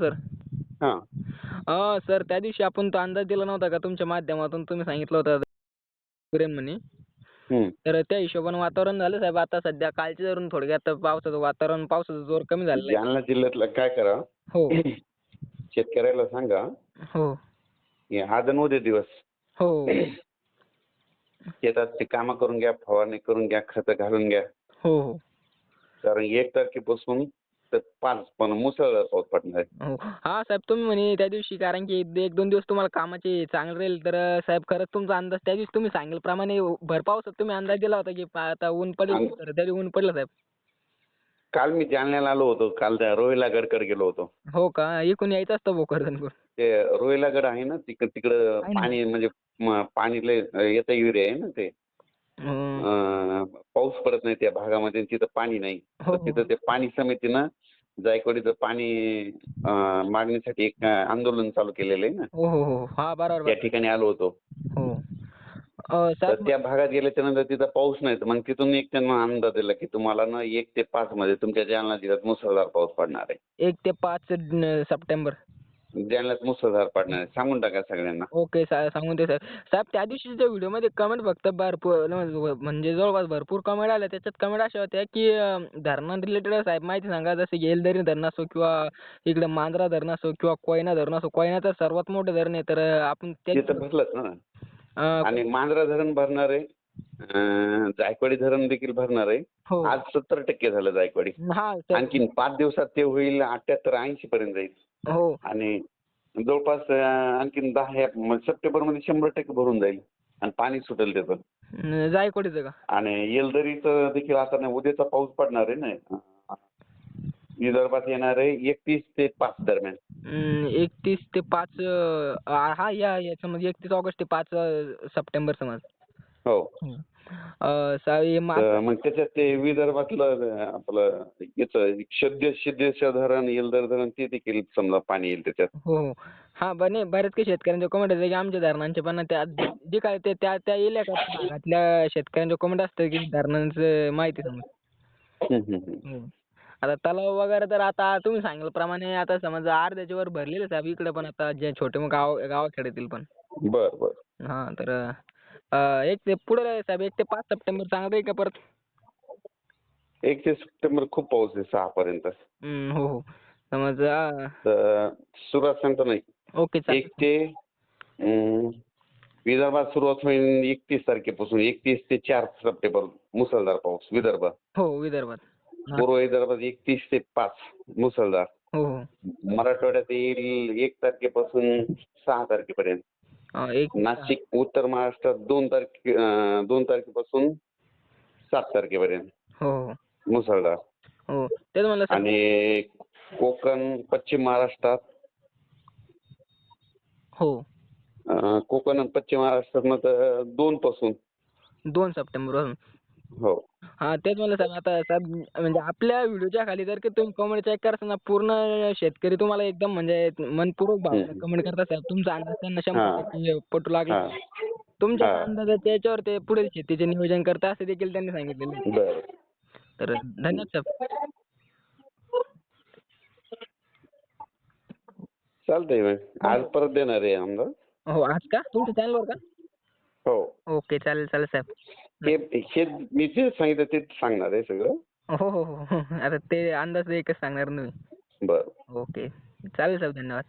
Sir. हां. अं, sir त्या दिवशी आपण तो अंदाज दिला नव्हता का तुमच्या माध्यमातून तुम्ही सांगितलं होतं करेन म्हणे. हम्म. तर त्या हिशोबाने वातावरण झालं साहेब आता सध्या कालच्या धरून थोडक्यात पावसाचं वातावरण पावसाचा जोर कमी झालेला आहे. जालना जिल्ह्यातलं काय करा? हो. शेतकऱ्याला सांगा. हो. की आज आणि उद्या दिवस. हो. शेतात ते कामं करून घ्या फवारणी करून घ्या खतं घालून घ्या. हो हो. कारण एक तारखेपासून तर पाच पण मुसळधार पाऊस पडणार. आहे हो. हा साहेब तुम्ही म्हणे त्या दिवशी कारण की एक दोन दिवस तुम्हाला कामाचे चांगलं राहील तर साहेब खरंच तुमचा अंदाज त्या दिवशी तुम्ही सांगितल्याप्रमाणे भर पावसात तुम्ही अंदाज दिला होता की पा- आता ऊन पडेल तर त्या दिवशी ऊन पडलं साहेब. काल मी जालन्याला आलो होतो काल त्या रोहिला गडकर गेलो होतो. हो का? इकडून यायचं असतं भोकरदनकडून ते रोहिला गड आहे ना तिकड तिकडं आहे ना. पाणी म्हणजे म- पाणी लय येतं युरिया आहे ना ते. हं. पाऊस पडत नाही त्या भागामध्ये तिथं पाणी नाही. हो, तर हो. तिथं ते पाणी समितीनं जायकवाडीचं पाणी अं, मागणीसाठी एक आंदोलन चालू केलेलं आहे ना. हो बरोबर त्या ठिकाणी आलो होतो. हो. तर त्या भागात गेल्याच्यानंतर तिथं पाऊस नाही तर मग तिथून एक त्यांना अंदाज दिला की तुम्हाला ना एक ते पाच मध्ये तुमच्या जालना जिल्ह्यात मुसळधार पाऊस पडणार आहे. एक ते पाच सप्टेंबर. जालन्यात मुसळधार पडणार सांगून टाका सगळ्यांना. ओके सा सांगून दे साहेब साहेब त्या दिवशीच्या व्हिडिओमध्ये कमेंट फक्त भरपूर म्हणजे जवळपास भरपूर कमेंट आल्या. त्याच्यात कमेंट अशा होत्या की अं, धरणा रिलेटेड साहेब माहिती सांगा जसं की येलदरी धरण असो किंवा इकडे मांजरा धरण असो किंवा कोयना धरण असो. कोयना तर सर्वात मोठं धरण आहे. तर अं, आपण त्या तिथं भरलंच ना. अं, आणि मांजरा धरण भरणार आहे जायकवाडी धरण देखील भरणार आहे. हो. आज सत्तर टक्के झालं जायकवाडी. हा आणखीन पाच दिवसात ते होईल अठ्याहत्तर ऐंशी पर्यंत जाईल. हो. आणि जवळपास अं, आणखीन दहा सप्टेंबरमध्ये शंभर टक्के भरून जाईल. आणि पाणी सुटेल त्याचं. न- जायकवाडीचं का? आणि येलदरीचं देखील आता नाही उद्याचा पाऊस पडणार आहे ना. विदर्भात येणार आहे एकतीस ते पाच दरम्यान. एकतीस ते पाच अं, हा या याच्यामध्ये एकतीस ऑगस्ट ते पाच अं, सप्टेंबर समज. हो. मग त्याच्यात ते विदर्भातलं आपलं याचं सिद्धेश्वर धरण येलदर धरण ते देखील समजा पाणी येईल त्याच्यात. हो हो. बने बरेच काही शेतकऱ्यांचे कमेंट आहेत की आमच्या धरणांचे पण जे काय ते त्या त्या भागातल्या शेतकऱ्यांचे कमेंट असतात की धरणांचं माहिती समज. हो. आता तलाव वगैरे तर आता तुम्ही सांगितल्याप्रमाणे आता समजा अर्ध्याच्या वर भरलेले साहेब इकडे पण आता जे छोटे मग गाव गावाखेड्यातील पण. बर बर. हा तर अं, एक ते पुढे साहेब एक ते पाच सप्टेंबर चांगलं आहे का परत? एक ते सप्टेंबर खूप पाऊस आहे सहा पर्यंत हम्म, हो हो. समज तर सुरुवात सांगतो नाही ओके चालेल. एक ते अं, विदर्भात सुरुवात होईल एकतीस तारखेपासून. एकतीस ते चार सप्टेंबर मुसळधार पाऊस विदर्भ. हो विदर्भात. हा. पूर्व विदर्भात एकतीस ते पाच मुसळधार. हो हो. मराठवाड्यात येईल एक तारखेपासून सहा तारखेपर्यंत. नाशिक उत्तर महाराष्ट्रात दोन तारखे दोन तारखेपासून सात तारखेपर्यंत. हो हो. मुसळधार. हो तेच म्हणलं साहेब आणि कोकण पश्चिम महाराष्ट्रात? हो. अं, कोकण आणि पश्चिम महाराष्ट्रात तर दोन पासून. दोन सप्टेंबरपासून हो. हा तेच म्हणलं साहेब. आता साहेब म्हणजे आपल्या व्हिडिओच्या खाली जर का तुम्ही कमेंट चेक करता ना पूर्ण शेतकरी तुम्हाला एकदम म्हणजे मनपूर्वक भावना. कमेंट करतात साहेब. तुमचा अंदाज त्यांना शंभर हा. टक्के पटू लागला. हा. तुमच्या हा. अंदाजाच्या याच्यावर ते पुढे शेतीचे नियोजन करतात असे देखील त्यांनी सांगितलेले आहे. बर. तर धन्यवाद साहेब. चालतंय मग. आज परत देणार आहे आमदार. हो आज का? तुमच्या चॅनलवर का? हो. ओके चालेल चालेल साहेब. हे मी जे सांगितलं तेच सांगणार आहे सगळं. हो हो हो. आता ते अंदाज एकच सांगणार तुम्ही बरं. ओके. चालेल साहेब धन्यवाद.